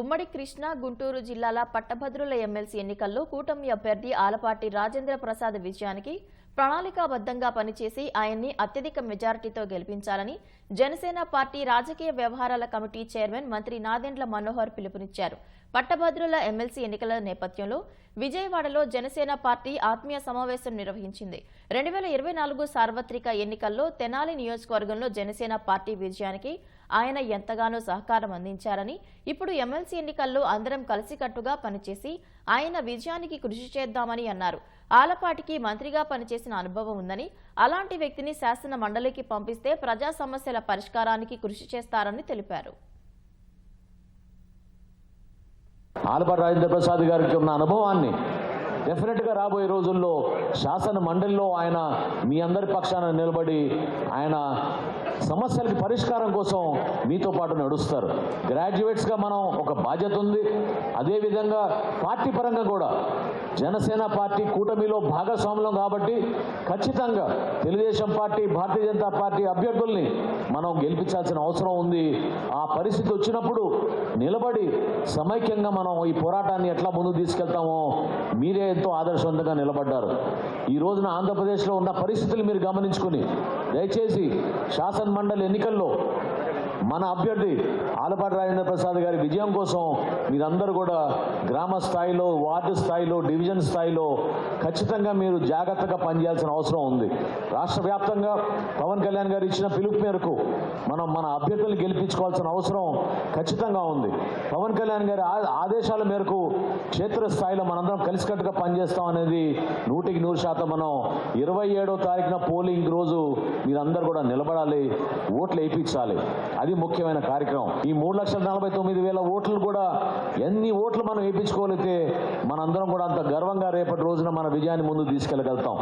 ఉమ్మడి కృష్ణా గుంటూరు జిల్లాల పట్టభద్రుల ఎమ్మెల్సీ ఎన్నికల్లో కూటమి అభ్యర్థి ఆలపాటి రాజేంద్ర ప్రసాద్ విజయానికి ప్రణాళికాబద్ధంగా పనిచేసి ఆయన్ని అత్యధిక మెజారిటీతో గెలిపించాలని జనసేన పార్టీ రాజకీయ వ్యవహారాల కమిటీ చైర్మన్ మంత్రి నాదెండ్ల మనోహర్ పిలుపునిచ్చారు. పట్టభద్రుల ఎమ్మెల్సీ ఎన్నికల నేపథ్యంలో విజయవాడలో జనసేన పార్టీ ఆత్మీయ సమావేశం నిర్వహించింది. రెండు వేల ఇరవై నాలుగు సార్వత్రిక ఎన్నికల్లో తెనాలి నియోజకవర్గంలో జనసేన పార్టీ విజయానికి ఆయన ఎంతగానో సహకారం అందించారని ఇప్పుడు ఎమ్మెల్సీ ఎన్నికల్లో అందరం కలిసికట్టుగా పనిచేసి ఆయన విజయానికి కృషి చేద్దామని అన్నారు. ఆలపాటికి మంత్రిగా పనిచేసిన అనుభవం ఉందని అలాంటి వ్యక్తిని శాసన మండలికి పంపిస్తే ప్రజా సమస్యల పరిష్కారానికి కృషి చేస్తారని తెలిపారు. ఆలపాటి రాజేంద్ర ప్రసాద్ గారికి ఉన్న అనుభవాన్ని డెఫినెట్గా రాబోయే రోజుల్లో శాసన మండలిలో ఆయన మీ అందరి పక్షాన నిలబడి ఆయన సమస్యలకి పరిష్కారం కోసం మీతో పాటు నడుస్తారు. గ్రాడ్యుయేట్స్గా మనం ఒక బాధ్యత ఉంది. అదేవిధంగా పార్టీ పరంగా కూడా జనసేన పార్టీ కూటమిలో భాగస్వాములం కాబట్టి ఖచ్చితంగా తెలుగుదేశం పార్టీ భారతీయ జనతా పార్టీ అభ్యర్థుల్ని మనం గెలిపించాల్సిన అవసరం ఉంది. ఆ పరిస్థితి వచ్చినప్పుడు నిలబడి సమైక్యంగా మనం ఈ పోరాటాన్ని ఎట్లా ముందుకు తీసుకెళ్తామో మీరే ఎంతో ఆదర్శవంతంగా నిలబడ్డారు. ఈ రోజున ఆంధ్రప్రదేశ్లో ఉన్న పరిస్థితులు మీరు గమనించుకుని దయచేసి శాసన మండలి ఎన్నికల్లో మన అభ్యర్థి ఆలపాటి రాజేంద్ర ప్రసాద్ గారి విజయం కోసం మీరందరూ కూడా గ్రామ స్థాయిలో వార్డు స్థాయిలో డివిజన్ స్థాయిలో ఖచ్చితంగా మీరు జాగ్రత్తగా పనిచేయాల్సిన అవసరం ఉంది. రాష్ట్ర వ్యాప్తంగా పవన్ కళ్యాణ్ గారు ఇచ్చిన పిలుపు మేరకు మనం మన అభ్యర్థులను గెలిపించుకోవాల్సిన అవసరం ఖచ్చితంగా ఉంది. పవన్ కళ్యాణ్ గారి ఆదేశాల మేరకు క్షేత్రస్థాయిలో మనందరం కలిసికట్టుగా పనిచేస్తాం అనేది నూటికి నూరు శాతం మనం ఇరవై ఏడో తారీఖున పోలింగ్ రోజు మీరందరూ కూడా నిలబడాలి ఓట్లు వేయించాలి. అది ముఖ్యమైన కార్యక్రమం. ఈ మూడు లక్షల నలభై తొమ్మిది వేల ఓట్లు కూడా ఎన్ని ఓట్లు మనం వేయించుకోగలిగితే మనందరం కూడా అంత గర్వంగా రేపటి రోజున మన విజయాన్ని ముందు తీసుకెళ్ళగలుగుతాం.